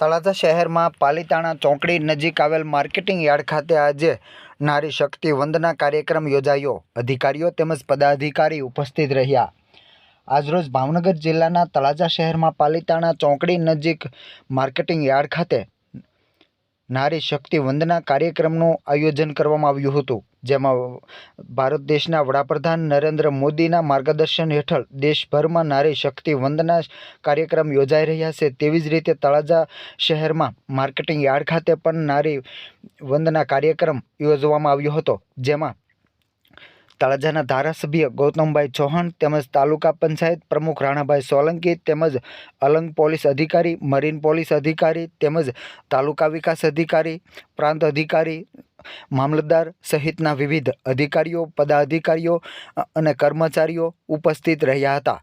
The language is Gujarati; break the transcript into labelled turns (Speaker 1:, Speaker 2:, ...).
Speaker 1: તળાજા શહેરમાં પાલીતાણા ચોકડી નજીક આવેલ માર્કેટિંગ યાર્ડ ખાતે આજે નારી શક્તિ વંદના કાર્યક્રમ યોજાયો. અધિકારીઓ તેમજ પદાધિકારી ઉપસ્થિત રહ્યા. આજરોજ ભાવનગર જિલ્લાના તળાજા શહેરમાં પાલીતાણા ચોકડી નજીક માર્કેટિંગ યાર્ડ ખાતે નારી શક્તિ વંદના કાર્યક્રમનું આયોજન કરવામાં આવ્યું હતું. જેમાં ભારત દેશના વડાપ્રધાન નરેન્દ્ર મોદીના માર્ગદર્શન હેઠળ દેશભરમાં નારી શક્તિ વંદના કાર્યક્રમ યોજાઈ રહ્યા છે. તેવી જ રીતે તળાજા શહેરમાં માર્કેટિંગ યાર્ડ ખાતે પણ નારી વંદના કાર્યક્રમ યોજવામાં આવ્યો હતો, જેમાં તળાજાના ધારાસભ્ય ગૌતમભાઈ ચૌહાણ તેમજ તાલુકા પંચાયત પ્રમુખ રાણાભાઈ સોલંકી તેમજ અલંગ પોલીસ અધિકારી, મરીન પોલીસ અધિકારી તેમજ તાલુકા વિકાસ અધિકારી, પ્રાંત અધિકારી મામલતદાર સહિતના વિવિધ અધિકારીઓ પદાધિકારીઓ અને કર્મચારીઓ ઉપસ્થિત રહ્યા હતા.